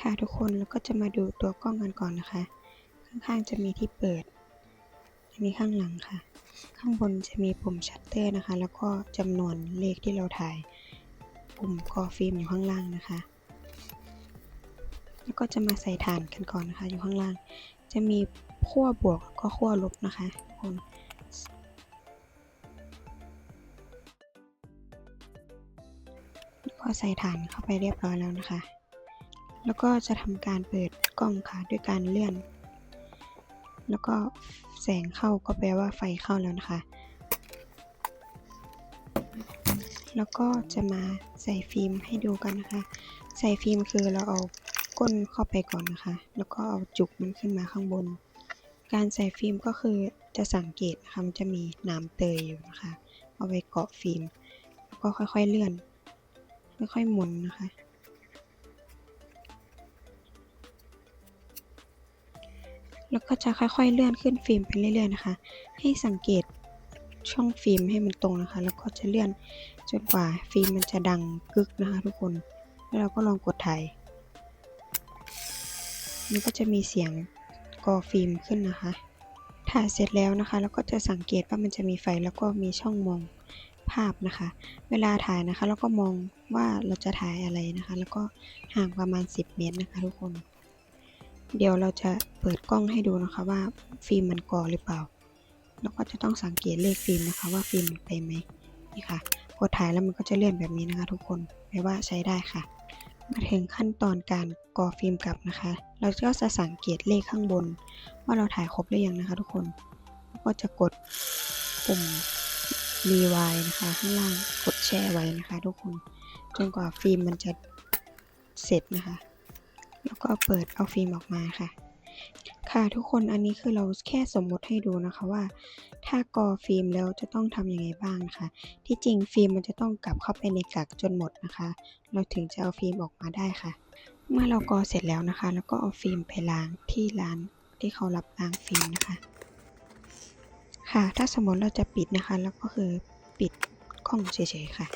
ค่ะทุกคนแล้วก็จะมาดูตัวกล้องกันก่อนนะคะ ข้างๆจะมีที่เปิด อันนี้ข้างหลังค่ะ ข้างบนจะมีปุ่มชัตเตอร์นะคะ แล้วก็จำนวนเลขที่เราถ่าย ปุ่มกอฟิล์มอยู่ข้างล่างนะคะ แล้วก็จะมาใส่ฐานกันก่อนนะคะ อยู่ข้างล่าง จะมีขั้วบวกแล้วก็ขั้วลบนะคะทุกคนแล้วก็ใส่ฐานเข้าไปเรียบร้อยแล้วนะคะ แล้วก็จะทำการเปิดกล้องค่ะด้วยการเลื่อน แล้วก็แสงเข้าก็แปลว่าไฟเข้าแล้วนะคะ แล้วก็จะมาใส่ฟิล์มให้ดูกันนะคะ ใส่ฟิล์มคือเราเอาก้นเข้าไปก่อนนะคะ แล้วก็เอาจุกมันขึ้นมาข้างบน การใส่ฟิล์มก็คือจะสังเกตนะคะมันจะมีน้ำเตยอยู่นะคะ เอาไว้เกาะฟิล์ม แล้วก็ค่อยๆเลื่อน ค่อยๆหมุนนะคะ แล้วก็จะค่อยๆเลื่อนขึ้นฟิล์มไปเรื่อยๆนะคะ ให้สังเกตช่องฟิล์มให้มันตรงนะคะ แล้วก็จะเลื่อนจนกว่าฟิล์มมันจะดังกึกนะคะ ทุกคน แล้วเราก็ลองกดถ่ายมันก็จะมีเสียงกอฟิล์มขึ้นนะคะ ถ่ายเสร็จแล้วนะคะ แล้วก็จะสังเกตว่ามันจะมีไฟแล้วก็มีช่องมองภาพนะคะ เวลาถ่ายนะคะ แล้วก็มองว่าเราจะถ่ายอะไรนะคะ แล้วก็ห่างประมาณ 10 เมตรนะคะ ทุกคน เดี๋ยวเราจะเปิดกล้องให้ดูนะคะว่าฟิล์มมันกอหรือเปล่าแล้วก็จะต้องสังเกตเลขฟิล์มนะคะว่าฟิล์มมันเต็มไหมนี่ค่ะกดถ่ายแล้วมันก็จะเลื่อนแบบนี้นะคะ ทุกคนแปลว่าใช้ได้ค่ะ มาถึงขั้นตอนการกอฟิล์มกลับนะคะ เราก็จะสังเกตเลขข้างบน ว่าเราถ่ายครบหรือยังนะคะ ทุกคนแล้วก็จะกดปุ่ม rewind นะคะ ข้างล่างกดแช่ไว้นะคะ ทุกคนจนกว่าฟิล์มมันจะเสร็จนะคะ ก็เปิดเอาฟิล์มออกมาค่ะ ค่ะทุกคนอันนี้คือเราแค่สมมติให้ดูนะคะว่า ถ้ากอฟิล์มแล้วจะต้องทำยังไงบ้างนะคะที่จริงฟิล์มมันจะต้องกลับเข้าไปในกักจนหมดนะคะ เราถึงจะเอาฟิล์มออกมาได้ค่ะ เมื่อเรากอเสร็จแล้วนะคะ แล้วก็เอาฟิล์มไปล้างที่ร้านที่เขารับล้างฟิล์มนะคะ ค่ะ ถ้าสมมติเราจะปิดนะคะ แล้วก็คือปิดกล้องเฉยๆค่ะ